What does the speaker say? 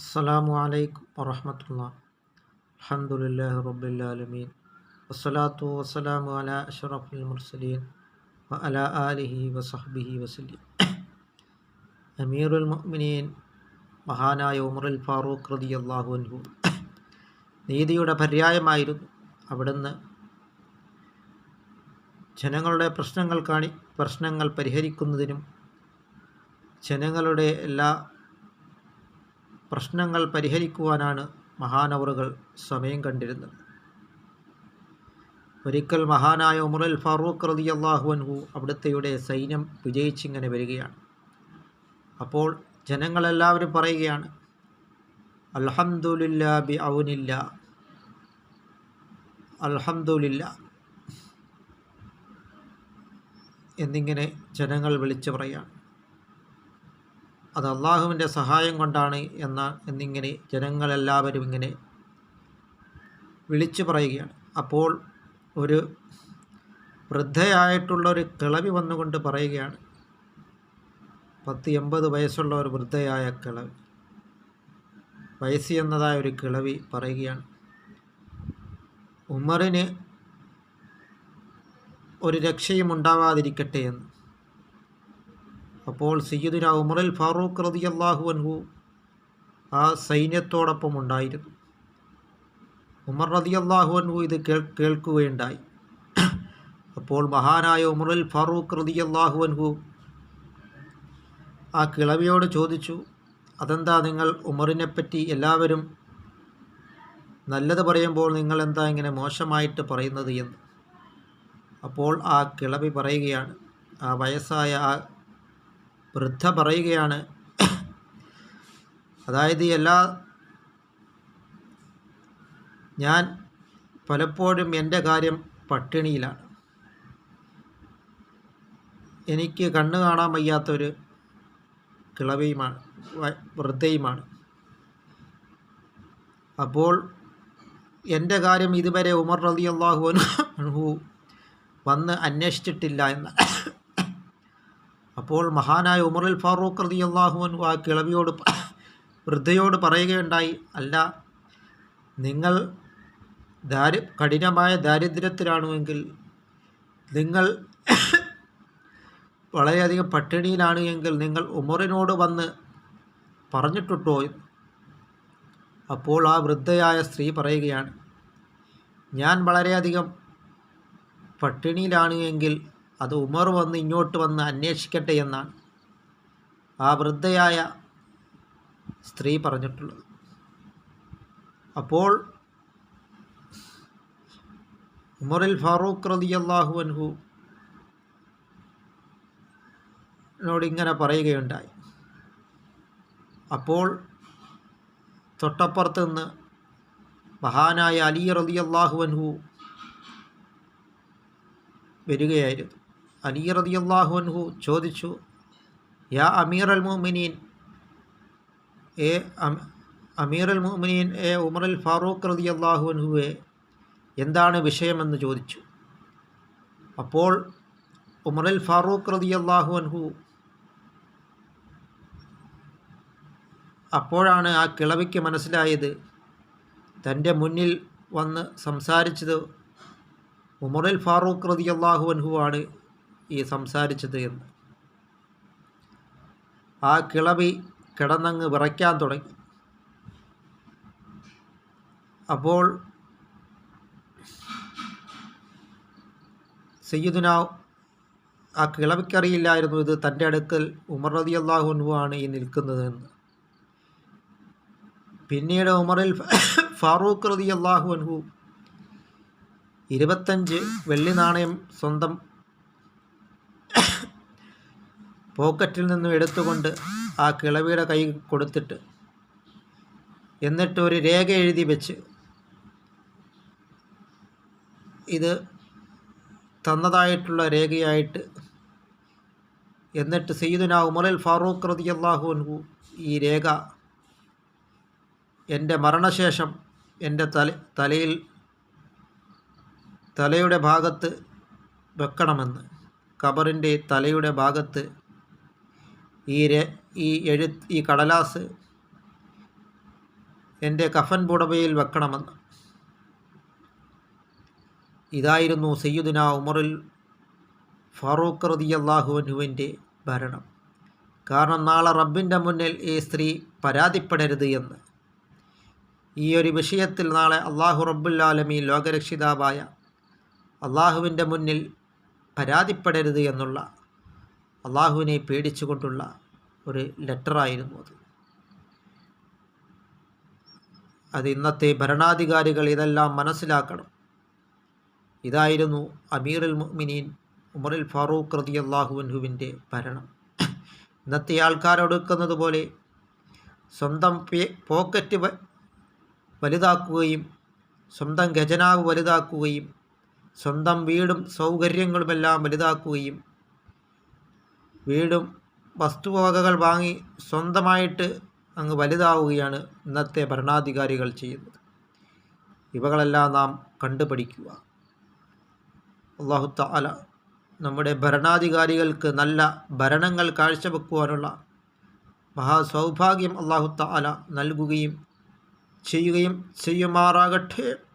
അസ്സലാമു അലൈക്കും വറഹമത്തുള്ള. അൽഹംദുലില്ലാഹി റബ്ബിൽ ആലമീൻ വസ്സലാത്തു വസ്സലാമു അലാ അഷ്റഫിൽ മുർസലീൻ വ അല ആലിഹി വസഹബിഹി വസലീം അമീറുൽ മുഅ്മിനീൻ മഹാനായ ഉമറുൽ ഫാറൂഖ് റളിയല്ലാഹു അൻഹു. നീതിയുടെ പര്യായമായിരുന്നു അവിടുന്ന് ജനങ്ങളുടെ പ്രശ്നങ്ങൾ കാണി പ്രശ്നങ്ങൾ പരിഹരിക്കുന്നതിനും ജനങ്ങളുടെ എല്ലാ പ്രശ്നങ്ങൾ പരിഹരിക്കുവാനാണ് മഹാനവറുകൾ സമയം കണ്ടിരുന്നത്. ഒരിക്കൽ മഹാനായ ഉമറുൽ ഫാറൂഖ് റതി അൻഹു അവിടുത്തെയുടെ സൈന്യം വിജയിച്ചിങ്ങനെ വരികയാണ്. അപ്പോൾ ജനങ്ങളെല്ലാവരും പറയുകയാണ് അൽഹംദുലില്ലാ ബി ഔനില്ല അൽഹംദുലില്ല എന്നിങ്ങനെ ജനങ്ങൾ വിളിച്ചു പറയുകയാണ് അത് അള്ളാഹുവിന്റെ സഹായം കൊണ്ടാണ് എന്ന എന്നിങ്ങനെ ജനങ്ങളെല്ലാവരും ഇങ്ങനെ വിളിച്ചു പറയുകയാണ്. അപ്പോൾ ഒരു വൃദ്ധയായിട്ടുള്ള ഒരു കിളവി വന്നുകൊണ്ട് പറയുകയാണ്. പത്ത് എൺപത് വയസ്സുള്ള ഒരു വൃദ്ധയായ കിളവി. വയസ്സ് എന്നതായ ഒരു കിളവി പറയുകയാണ്. ഉമറിന് ഒരു രക്ഷയും ഉണ്ടാവാതിരിക്കട്ടെ എന്ന്. അപ്പോൾ സയ്യിദുന ഉമറിൽ ഫാറൂഖ് റതി അള്ളാഹു അൻഹു ആ സൈന്യത്തോടൊപ്പം ഉണ്ടായിരുന്നു. ഉമർ റതി അള്ളാഹു അൻഹു ഇത് കേൾ കേൾക്കുകയുണ്ടായി. അപ്പോൾ മഹാനായ ഉമറുൽ ഫാറൂഖ് റതി അള്ളാഹു അൻഹു ആ കിളവിയോട് ചോദിച്ചു അതെന്താ നിങ്ങൾ ഉമറിനെ പറ്റി എല്ലാവരും നല്ലത് പറയുമ്പോൾ നിങ്ങൾ എന്താ ഇങ്ങനെ മോശമായിട്ട് പറയുന്നത് എന്ന്? അപ്പോൾ ആ കിളവി പറയുകയാണ് ആ വയസ്സായ ആ വൃദ്ധ പറയുകയാണ്. അതായത് എല്ലാ ഞാൻ പലപ്പോഴും എന്റെ കാര്യം പട്ടിണിയിലാണ്. എനിക്ക് കണ്ണ് കാണാൻ വയ്യാത്തൊരു കിളവിയുമാണ് വൃദ്ധയുമാണ്. അപ്പോൾ എന്റെ കാര്യം ഇതുവരെ ഉമർ റതി അള്ളാഹു അൻഹു വന്ന് അന്വേഷിച്ചിട്ടില്ല എന്ന് അപ്പോൾ മഹാനായ ഉമർ ഉമറുൽ ഫാറൂഖ് റതി അള്ളാഹുവൻ ആ കിളവിയോട് വൃദ്ധയോട് പറയുകയുണ്ടായി അല്ല നിങ്ങൾ ദാരി കഠിനമായ ദാരിദ്ര്യത്തിലാണെങ്കിൽ നിങ്ങൾ വളരെയധികം പട്ടിണിയിലാണ് എങ്കിൽ നിങ്ങൾ ഉമറിനോട് വന്ന് പറഞ്ഞിട്ടുട്ടോ അപ്പോൾ ആ വൃദ്ധയായ സ്ത്രീ പറയുകയാണ് ഞാൻ വളരെയധികം പട്ടിണിയിലാണ് എങ്കിൽ അത് ഉമർ വന്ന് ഇങ്ങോട്ട് വന്ന് അന്വേഷിക്കട്ടെ എന്നാണ് ആ വൃദ്ധയായ സ്ത്രീ പറഞ്ഞിട്ടുള്ളത്. അപ്പോൾ ഉമറിൽ ഫാറൂഖ് റതി അള്ളാഹു അൻഹു നോട് ഇങ്ങനെ പറയുകയുണ്ടായി. അപ്പോൾ തൊട്ടപ്പുറത്ത് നിന്ന് മഹാനായ അലി റതി അള്ളാഹു അൻഹു വരികയായിരുന്നു. അലി റതിയല്ലാഹു അൻഹു ചോദിച്ചു യാ അമീർ അൽ മുഅ്മിനീൻ എ അമീർ അൽ മുഅ്മിനീൻ എ ഉമർ അൽ ഫാറൂഖ് റതിയല്ലാഹു അൻഹുവെ എന്താണ് വിഷയമെന്ന് ചോദിച്ചു. അപ്പോൾ ഉമർ അൽ ഫാറൂഖ് റതിയല്ലാഹു അൻഹു അപ്പോഴാണ് ആ കിളവിക്ക് മനസ്സിലായത്. തന്റെ മുന്നിൽ വന്ന് സംസാരിച്ചത് ഉമറുൽ ഫാറൂഖ് റതിയല്ലാഹു അൻഹുവാണ് ഈ സംസാരിച്ചത് എന്ന്. ആ കിളവി കിടന്നങ്ങ് വിറയ്ക്കാൻ തുടങ്ങി. അപ്പോൾ സയ്യിദുന ആ കിളവിക്കറിയില്ലായിരുന്നു ഇത്. തന്റെ അടുക്കൽ ഉമർ റതി അള്ളാഹുനുവാണ് ഈ നിൽക്കുന്നതെന്ന് പിന്നീട് ഉമറിൽ ഫാറൂഖ് റതി അള്ളാഹു അൻഹു ഇരുപത്തഞ്ച് വെള്ളി നാണയം സ്വന്തം പോക്കറ്റിൽ നിന്നും എടുത്തുകൊണ്ട് ആ കിളവിയുടെ കൈ കൊടുത്തിട്ട് എന്നിട്ട് ഒരു രേഖ എഴുതി വെച്ച് ഇത് തന്നതായിട്ടുള്ള രേഖയായിട്ട് എന്നിട്ട് സയ്യിദുന ഉമറിൽ ഫാറൂഖ് റതി അള്ളാഹു അൻഹു ഈ രേഖ എന്റെ മരണശേഷം എന്റെ തല തലയിൽ തലയുടെ ഭാഗത്ത് വെക്കണമെന്ന് ഖബറിന്റെ തലയുടെ ഭാഗത്ത് ഈ ഈ എഴു ഈ കടലാസ് എന്റെ കഫൻ പുടവയിൽ വെക്കണമെന്ന്. ഇതായിരുന്നു സയ്യുദിന ഉമറിൽ ഫാറൂഖ് അള്ളാഹുവിന്റെ ഭരണം. കാരണം നാളെ റബ്ബിന്റെ മുന്നിൽ ഈ സ്ത്രീ പരാതിപ്പെടരുത് എന്ന്. ഈ ഒരു വിഷയത്തിൽ നാളെ അള്ളാഹു റബ്ബുല്ലാലമീ ലോകരക്ഷിതാവായ അള്ളാഹുവിന്റെ മുന്നിൽ പരാതിപ്പെടരുത് എന്നുള്ള അള്ളാഹുവിനെ പേടിച്ചുകൊണ്ടുള്ള ഒരു ലെറ്ററായിരുന്നു അത്. അത് ഇന്നത്തെ ഭരണാധികാരികൾ ഇതെല്ലാം മനസ്സിലാക്കണം. ഇതായിരുന്നു അമീറുൽ മുഅ്മിനീൻ ഉമറുൽ ഫാറൂഖ് റതി അള്ളാഹുവിൻഹുവിന്റെ ഭരണം. ഇന്നത്തെ ആൾക്കാരൊടുക്കുന്നത് പോലെ സ്വന്തം പോക്കറ്റ് വലുതാക്കുകയും സ്വന്തം ഖജനാവ് വലുതാക്കുകയും സ്വന്തം വീടും സൗകര്യങ്ങളുമെല്ലാം വലുതാക്കുകയും വീടും വസ്തുവകകൾ വാങ്ങി സ്വന്തമായിട്ട് അങ്ങ് വലുതാവുകയാണ് ഇന്നത്തെ ഭരണാധികാരികൾ ചെയ്യുന്നത്. ഇവകളെല്ലാം നാം കണ്ടുപഠിക്കുക. അള്ളാഹുത്ത അല നമ്മുടെ ഭരണാധികാരികൾക്ക് നല്ല ഭരണങ്ങൾ കാഴ്ചവെക്കുവാനുള്ള മഹാസൗഭാഗ്യം അള്ളാഹുത്ത അല നൽകുകയും ചെയ്യുകയും ചെയ്യുമാറാകട്ടെ.